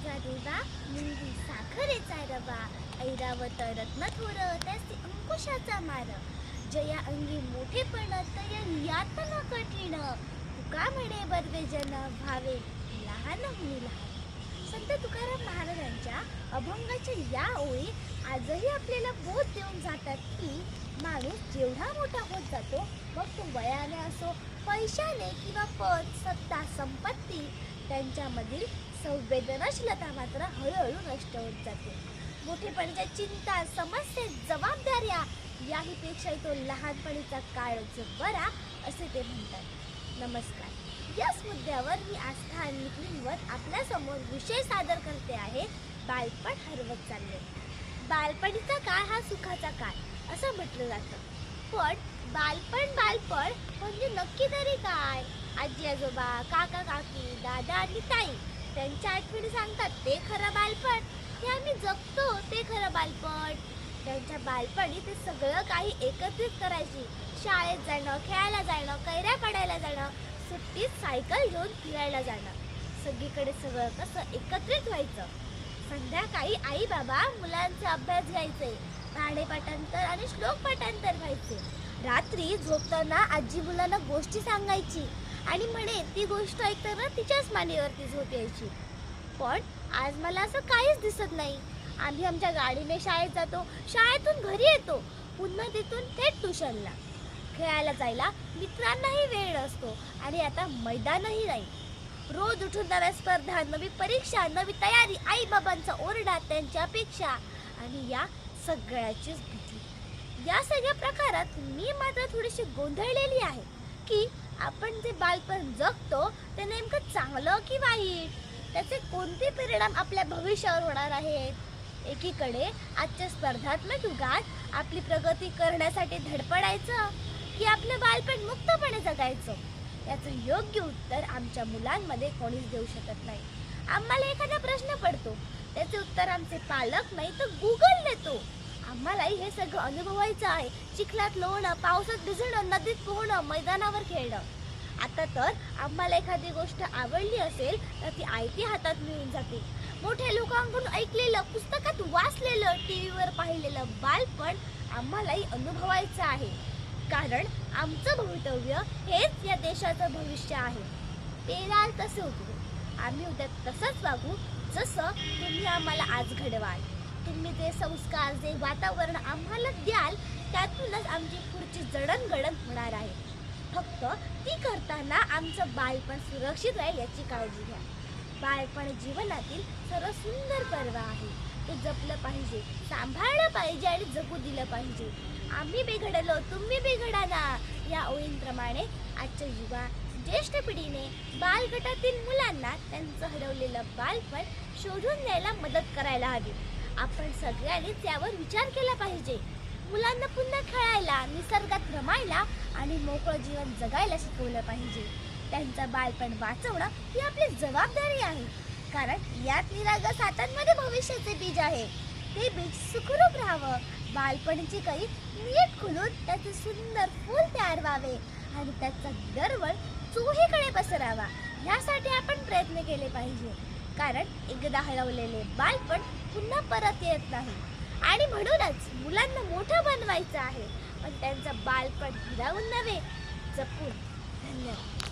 माझा देवा मुंगी साखरेचा रवा ऐरावत रत्न थोर त्याचे अंकुशाचा मार. जया अंगी मोठेपण तया यातन कठीण. तुका म्हणे बर्वे जन भावे लहान होई लहान. संत तुकाराम महाराजांच्या अभंगाच्या या ओळी आजही आपल्याला बोध देऊन जातात की माणूस जेवढा मोठा होत जातो मग तो वयाने असो पैशाने किंवा पद त्यांच्यामधील संवेदनशीलता मात्र हळूहळू नष्ट होत जाते. मोठेपणाच्या चिंता समस्या जबाबदाऱ्या याहीपेक्षा तो लहानपणीचा काळच बरा असे ते म्हणतात. नमस्कार. याच मुद्द्यावर मी आस्था आणि निखिलवर आपल्यासमोर विषय सादर करते आहे बालपण हरवत चालले बालपणीचा काळ हा सुखाचा काळ असं म्हटलं जातं. पण बालपण बालपण म्हणजे नक्की तरी काय? आजी आजोबा काका काकी दादा आणि ताई त्यांच्या आठवणी सांगतात ते खरं बालपण. हे आम्ही जगतो ते खरं बालपण. त्यांच्या बालपणी ते सगळं काही एकत्रित करायची. शाळेत जाणं खेळायला जाणं कैऱ्या पडायला जाणं सुट्टीत सायकल घेऊन फिरायला जाणं. सगळीकडे सगळं कसं एकत्रित व्हायचं? संध्याकाळी आई बाबा मुलांचा अभ्यास घ्यायचे भाडे पाठांतर आणि श्लोक पाठांतर व्हायचे. रात्री झोपताना आजी मुलांना गोष्टी सांगायची. आणि म्हणे ती गोष्ट ऐकताना तिच्याच मानेवरती झोप यायची. पण आज मला असं काहीच दिसत नाही. आम्ही आमच्या गाडीने शाळेत जातो. शाळेतून घरी येतो. पुन्हा तिथून थेट ट्युशनला. खेळायला जायला मित्रांनाही वेळ असतो आणि आता मैदानही नाही. रोज उठून नव्या स्पर्धा नवी परीक्षा नवी तयारी आई बाबांचा ओरडा त्यांच्या अपेक्षा आणि या सगळ्याचीच भीती या सगळ्या प्रकारात मी मात्र थोडीशी गोंधळलेली आहे की आपण जे बालपण जगतो ते नेमकं चांगलं की वाईट? त्याचे कोणते परिणाम आपल्या भविष्यावर होणार आहेत? एकीकडे आजच्या स्पर्धात्मक युगात आपली प्रगती करण्यासाठी धडपडायचं की आपलं बालपण मुक्तपणे जगायचं? याचं योग्य उत्तर आमच्या मुलांमध्ये कोणीच देऊ शकत नाही. आम्हाला एखादा प्रश्न पडतो. त्याचे उत्तर आमचे पालक नाही तर गुगल देतो. आम्हालाही हे सगळं अनुभवायचं आहे. चिखलात लोहणं पावसात भिजणं नदीत पोहणं मैदानावर खेळणं. आता तर आम्हाला एखादी गोष्ट आवडली असेल तर ती आयती हातात मिळून जाते. मोठ्या लोकांकडून ऐकलेलं पुस्तकात वाचलेलं टी व्हीवर पाहिलेलं बालपण आम्हालाही अनुभवायचं आहे. कारण आमचं भवितव्य हेच या देशाचं भविष्य आहे. पेराल तसे उतरू आम्ही उद्या तसंच वागू जसं तुम्ही आम्हाला आज घडवाल. तुम्ही जे संस्कार जे वातावरण आम्हाला द्याल त्यातूनच आमची पुढची जडणघडण होणार आहे. फक्त ती करताना आमचं बालपण सुरक्षित राहील याची काळजी घ्या. बालपण जीवनातील सर्व सुंदर पर्व आहे. ते जपलं पाहिजे सांभाळलं पाहिजे आणि जगू दिलं पाहिजे. आम्ही बिघडलो तुम्ही बिघडा ना या ओळींप्रमाणे आजच्या युवा ज्येष्ठ पिढीने बालगटातील मुलांना त्यांचं हरवलेलं बालपण शोधून द्यायला मदत करायला हवी. आपण सगळ्यांनी त्यावर विचार केला पाहिजे. खेळायला निसर्गात रमायला आणि मोकळं जीवन जगायला शिकवलं पाहिजे. त्यांचं बालपण वाचवणं ही आपली जबाबदारी आहे. कारण यात निरागस हातांमध्ये भविष्याचे बीज आहे. ते बीज सुखरूप राहावं. बालपणीची काही नीट खुलून त्याचे सुंदर फूल तयार व्हावे आणि त्याचा दरवळ चोहीकडे पसरावा. यासाठी आपण प्रयत्न केले पाहिजे. कारण एकदा हरवलेले बालपण पुन्हा परत येत नाही. आणि म्हणूनच मुलांना मोठं बनवायचं आहे. पण त्यांचं बालपण हिरावून नव्हे. जपून धन्यवाद.